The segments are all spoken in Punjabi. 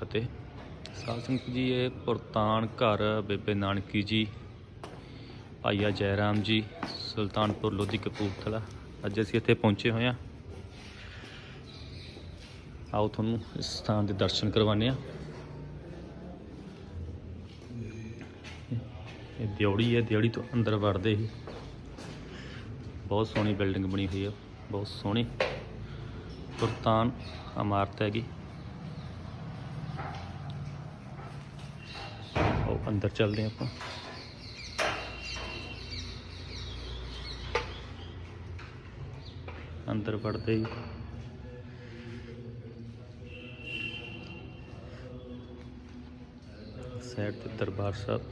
ਫਤਿਹ ਸਾਧ ਸੰਗਤ ਜੀ, ਇਹ ਪੁਰਤਾਨ ਘਰ ਬੇਬੇ ਨਾਨਕੀ ਜੀ, ਭਾਈਆ ਜੈਰਾਮ ਜੀ, ਸੁਲਤਾਨਪੁਰ ਲੋਧੀ ਕਪੂਰਥਲਾ। ਅੱਜ ਅਸੀਂ ਇੱਥੇ ਪਹੁੰਚੇ ਹੋਏ ਹਾਂ। ਆਓ ਤੁਹਾਨੂੰ ਇਸ ਸਥਾਨ ਦੇ ਦਰਸ਼ਨ ਕਰਵਾਉਂਦੇ ਹਾਂ। ਇਹ ਦਿਉੜੀ ਹੈ ਦਿਉੜੀ ਤੋਂ ਅੰਦਰ ਵੜਦੇ ਹੀ। ਬਹੁਤ ਸੋਹਣੀ ਬਿਲਡਿੰਗ ਬਣੀ ਹੋਈ ਹੈ, ਬਹੁਤ ਸੋਹਣੀ। ਪੁਰਤਾਨ ਇਮਾਰਤ ਹੈਗੀ। ਉਹ ਅੰਦਰ ਚੱਲਦੇ ਹਾਂ ਆਪਾਂ। ਅੰਦਰ ਵੜਦੇ ਹੀ। ਸਾਈਡ ਤੇ ਦਰਬਾਰ ਸਾਹਿਬ।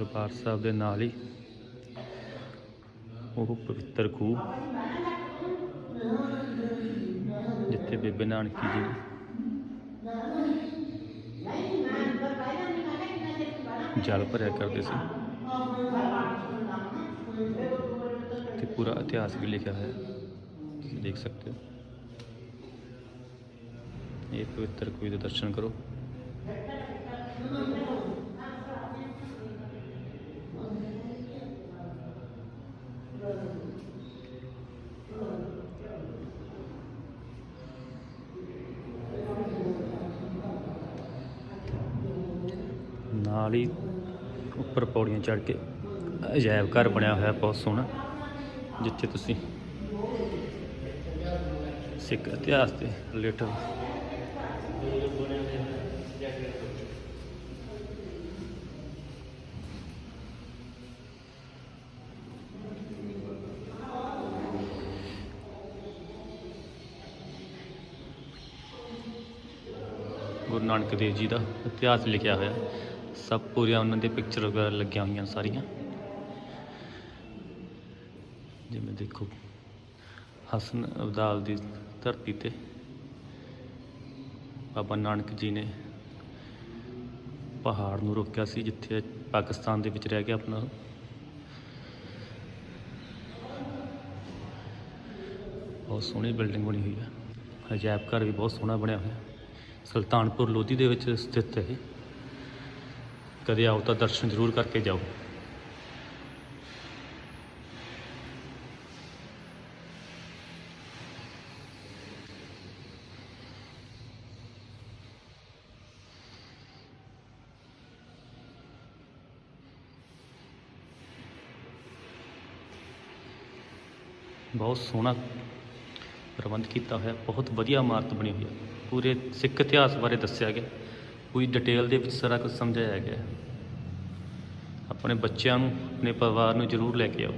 ਦਰਬਾਰ ਸਾਹਿਬ ਦੇ ਨਾਲ ਹੀ ਉਹ ਪਵਿੱਤਰ ਖੂਹ ਜਿੱਥੇ ਬੇਬੇ ਨਾਨਕੀ ਜੀ ਜਲ ਭਰਿਆ ਕਰਦੇ ਸੀ ਤੇ ਪੂਰਾ ਇਤਿਹਾਸ ਵੀ ਲਿਖਿਆ ਹੈ। ਤੁਸੀਂ ਦੇਖ ਸਕਦੇ ਹੋ। ਇਹ ਪਵਿੱਤਰ ਖੂਹ ਦੇ ਦਰਸ਼ਨ ਕਰੋ। ਨਾਲ ਹੀ ਉੱਪਰ ਪੌੜੀਆਂ ਚੜ੍ਹ ਕੇ ਅਜਾਇਬ ਘਰ ਬਣਿਆ ਹੋਇਆ, ਬਹੁਤ ਸੋਹਣਾ, ਜਿੱਥੇ ਤੁਸੀਂ ਸਿੱਖ ਇਤਿਹਾਸ ਦੇ ਰਿਲੇਟਡ ਗੁਰੂ ਨਾਨਕ ਦੇਵ ਜੀ ਦਾ ਇਤਿਹਾਸ ਲਿਖਿਆ ਹੋਇਆ। ਸਭ ਪੂਰੀਆਂ ਉਹਨਾਂ ਦੇ ਪਿਕਚਰ ਵਗੈਰਾ ਲੱਗੀਆਂ ਹੋਈਆਂ ਸਾਰੀਆਂ। ਜਿਵੇਂ ਦੇਖੋ, ਹਸਨ ਅਬਦਾਲ ਦੀ ਧਰਤੀ ਤੇ ਬਾਬਾ ਨਾਨਕ ਜੀ ਨੇ ਪਹਾੜ ਨੂੰ ਰੋਕਿਆ ਸੀ, ਜਿੱਥੇ ਪਾਕਿਸਤਾਨ ਦੇ ਵਿੱਚ ਰਹਿ ਗਿਆ ਆਪਣਾ ਬਹੁਤ ਸੋਹਣੀ ਬਿਲਡਿੰਗ ਬਣੀ ਹੋਈ ਹੈ। ਅਜਾਇਬ ਘਰ ਵੀ ਬਹੁਤ ਸੋਹਣਾ ਬਣਿਆ ਹੋਇਆ। ਸੁਲਤਾਨਪੁਰ ਲੋਧੀ ਦੇ ਵਿੱਚ ਸਥਿਤ ਹੈ ਇਹ। ਕਦੇ ਆਓ ਤਾਂ ਦਰਸ਼ਨ ਜ਼ਰੂਰ ਕਰਕੇ ਜਾਓ। ਬਹੁਤ ਸੋਹਣਾ ਪ੍ਰਬੰਧ ਕੀਤਾ ਹੋਇਆ, ਬਹੁਤ ਵਧੀਆ ਇਮਾਰਤ ਬਣੀ ਹੋਈ ਹੈ। ਪੂਰੇ ਸਿੱਖ ਇਤਿਹਾਸ ਬਾਰੇ ਦੱਸਿਆ ਗਿਆ। ਪੂਰੀ ਡਿਟੇਲ ਦੇ ਵਿੱਚ ਸਾਰਾ ਕੁਝ ਸਮਝਾਇਆ ਗਿਆ ਆਪਣੇ ਬੱਚਿਆਂ ਨੂੰ, ਆਪਣੇ ਪਰਿਵਾਰ ਨੂੰ ਜ਼ਰੂਰ ਲੈ ਕੇ ਆਓ।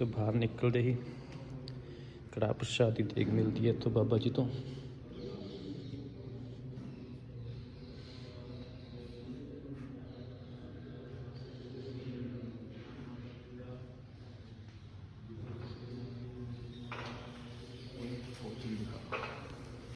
ਤੇ ਬਾਹਰ ਨਿਕਲਦੇ ਹੀ ਕੜਾ ਪ੍ਰਸ਼ਾਦ ਦੀ ਦੇਗ ਮਿਲਦੀ ਹੈ ਇੱਥੋਂ ਬਾਬਾ ਜੀ ਤੋਂ।